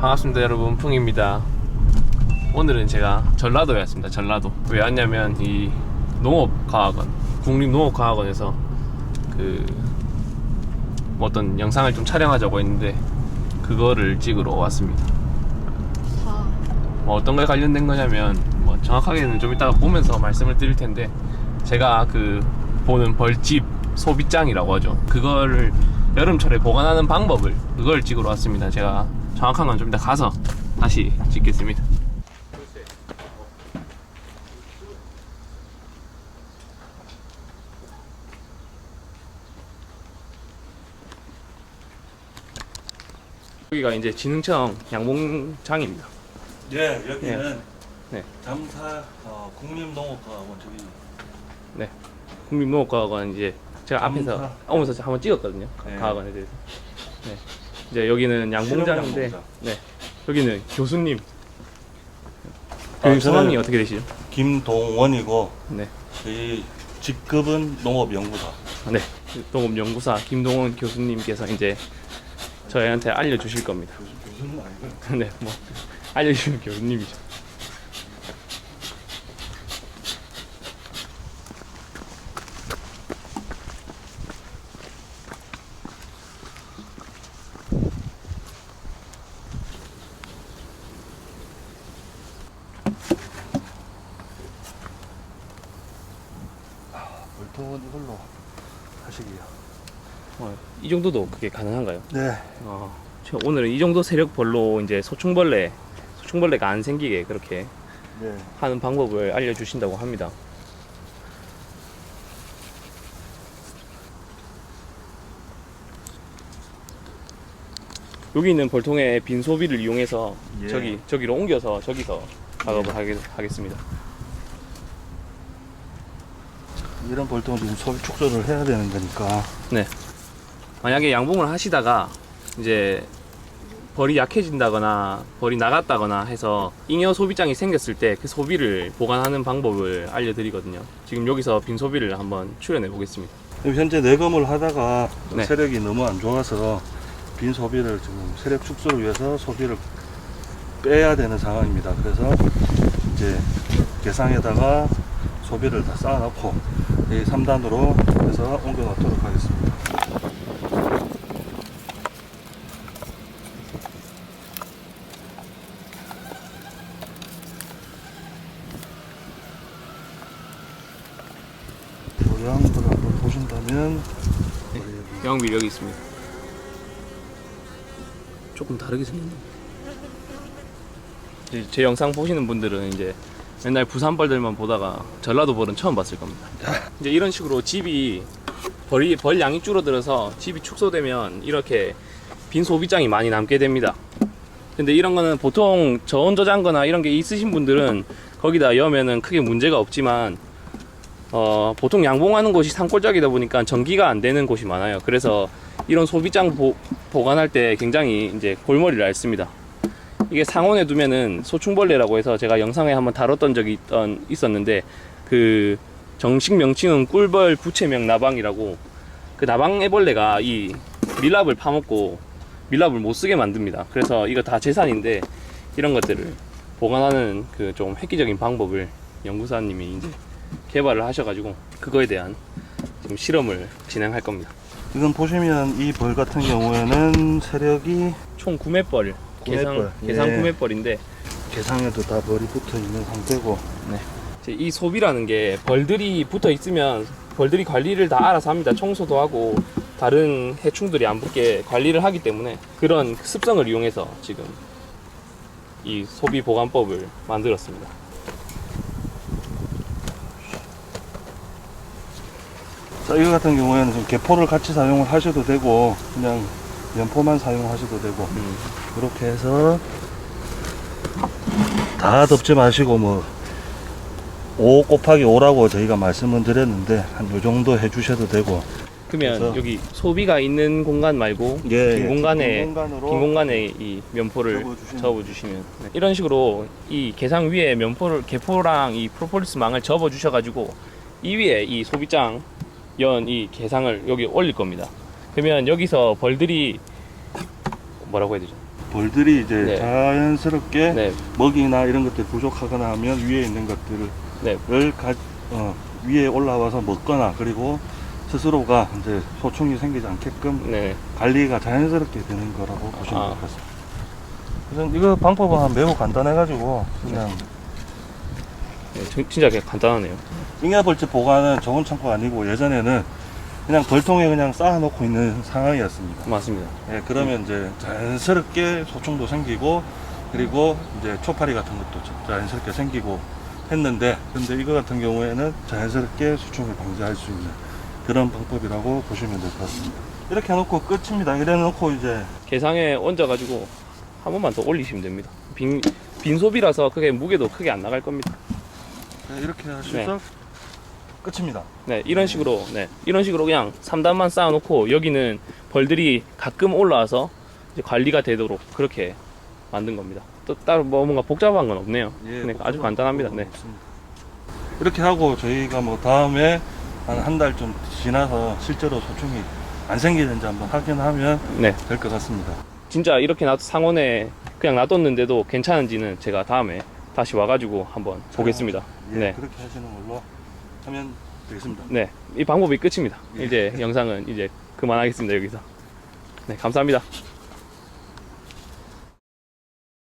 반갑습니다 여러분. 풍입니다. 오늘은 제가 전라도에 왔습니다 전라도. 왜 왔냐면 이 농업과학원 국립농업과학원에서 그 어떤 영상을 좀 촬영하자고 했는데 그거를 찍으러 왔습니다. 뭐 어떤 거에 관련된 거냐면 뭐 정확하게는 좀 이따가 보면서 말씀을 드릴 텐데 제가 그 보는 벌집 소비장이라고 하죠. 그거를 여름철에 보관하는 방법을 그걸 찍으러 왔습니다. 제가 정확한 건 좀 이따 가서 다시 찍겠습니다 여기가 이제 진흥청 양봉장입니다 예, 여기는 네. 잠사 어, 국립농업과학원 저기 네. 국립농업과학원 이제 제가 앞에서 감사. 오면서 한번 찍었거든요. 네. 과학원에 대해서. 네. 이제 여기는 양봉장인데, 양봉장. 네. 여기는 교수님. 아, 교수님 저는- 성함이 어떻게 되시죠? 김동원이고 네. 이 직급은 농업연구사. 네. 농업연구사 김동원 교수님께서 이제 저희한테 알려 주실 겁니다. 교수는 아니고 네, 뭐 알려 주시는 교수님이죠. 볼통은 이걸로 하시기요. 어, 이 정도도 그게 가능한가요? 네. 어, 저 오늘은 이 정도 세력벌로 이제 소충벌레, 소충벌레가 안 생기게 그렇게 네. 하는 방법을 알려주신다고 합니다. 여기 있는 벌통의 빈 소비를 이용해서 예. 저기 저기로 옮겨서 저기서 작업을 하게, 하겠습니다. 이런 볼통은 지금 소비 축소를 해야 되는 거니까. 만약에 양봉을 하시다가 이제 벌이 약해진다거나 벌이 나갔다거나 해서 잉여 소비장이 생겼을 때 그 소비를 보관하는 방법을 알려드리거든요. 지금 여기서 빈 소비를 한번 출연해 보겠습니다. 지금 현재 내검을 하다가 네. 세력이 너무 안 좋아서 빈 소비를 지금 세력 축소를 위해서 소비를 빼야 되는 상황입니다. 그래서 이제 개상에다가 소비를 다 쌓아놓고 이 3단으로 해서 옮겨 놓도록 하겠습니다. 모양을 한번 보신다면 영비 여기 있습니다. 조금 다르게 생겼네. 이제 제 영상 보시는 분들은 이제 맨날 부산 벌들만 보다가 전라도 벌은 처음 봤을 겁니다. 이제 이런 식으로 집이 벌이 벌 양이 줄어들어서 집이 축소되면 이렇게 빈 소비장이 많이 남게 됩니다. 근데 이런 거는 보통 저온 저장거나 이런 게 있으신 분들은 거기다 여면은 크게 문제가 없지만 어, 보통 양봉하는 곳이 산골짜기다 보니까 전기가 안 되는 곳이 많아요. 그래서 이런 소비장 보, 보관할 때 굉장히 이제 골머리를 앓습니다. 이게 상온에 두면은 소충벌레라고 해서 제가 영상에 한번 다뤘던 적이 있던, 있었는데 그 정식 명칭은 꿀벌 부채명 나방이라고 그 나방 애벌레가 이 밀랍을 파먹고 밀랍을 못 쓰게 만듭니다. 그래서 이거 다 재산인데 이런 것들을 보관하는 그 좀 획기적인 방법을 연구사님이 이제 개발을 하셔가지고 그거에 대한 지금 실험을 진행할 겁니다. 지금 보시면 이 벌 같은 경우에는 세력이 총 구매벌, 계상 구매벌, 계상 예. 구매벌인데 개상에도 다 벌이 붙어 있는 상태고 이제 이 소비라는 게 벌들이 붙어 있으면 벌들이 관리를 다 알아서 합니다. 청소도 하고 다른 해충들이 안 붙게 관리를 하기 때문에 그런 습성을 이용해서 지금 이 소비 보관법을 만들었습니다. 자 이거 같은 경우에는 좀 개포를 같이 사용을 하셔도 되고 그냥 연포만 사용하셔도 되고 음. 이렇게 해서 다 덮지 마시고 뭐 5 곱하기 5라고 저희가 말씀을 드렸는데 한 요 정도 해주셔도 되고 그러면 그래서- 여기 소비가 있는 공간 말고 예, 빈 공간에 빈 공간으로 빈 공간에 이 면포를 접어주시면 접어주시면 네. 이런 식으로 이 개상 위에 면포를 개포랑 이 프로폴리스 망을 접어주셔가지고 이 위에 이 소비장 연 이 개상을 여기 올릴 겁니다. 그러면 여기서 벌들이 뭐라고 해야 되죠? 벌들이 이제 네. 자연스럽게 네, 먹이나 이런 것들 부족하거나 하면 위에 있는 것들을 네, 가, 어, 위에 올라와서 먹거나 그리고 스스로가 이제 소충이 생기지 않게끔 네. 관리가 자연스럽게 되는 거라고 보시면 아. 될 것 같습니다. 그래서 이거 방법은 매우 간단해가지고 그냥 네, 진- 진짜 그냥 간단하네요. 잉여벌집 보관은 좋은 창고가 아니고 예전에는 그냥 벌통에 그냥 쌓아놓고 있는 상황이었습니다. 맞습니다. 예, 그러면 이제 자연스럽게 소충도 생기고 그리고 이제 초파리 같은 것도 자연스럽게 생기고 했는데 근데 이거 같은 경우에는 자연스럽게 수충을 방지할 수 있는 그런 방법이라고 보시면 될 것 같습니다. 이렇게 해놓고 끝입니다. 이래 놓고 이제 게상에 얹어가지고 한 번만 더 올리시면 됩니다. 빈, 빈 소비라서 크게 무게도 크게 안 나갈 겁니다. 네, 이렇게 하셔서 끝입니다. 네, 이런 식으로, 네, 이런 식으로 그냥 3단만 쌓아놓고 여기는 벌들이 가끔 올라와서 이제 관리가 되도록 그렇게 만든 겁니다. 또 따로 뭐 뭔가 복잡한 건 없네요. 예, 네, 아주 간단합니다. 네. 없습니다. 이렇게 하고 저희가 뭐 다음에 한 한 달 좀 지나서 실제로 소충이 안 생기는지 한번 확인하면 네, 될 것 같습니다. 진짜 이렇게 놔 상온에 그냥 놔뒀는데도 괜찮은지는 제가 다음에 다시 와가지고 한번 보겠습니다. 예, 네. 그렇게 하시는 걸로 하면 되겠습니다. 네, 이 방법이 끝입니다. 예. 이제 영상은 이제 그만하겠습니다 여기서. 네, 감사합니다.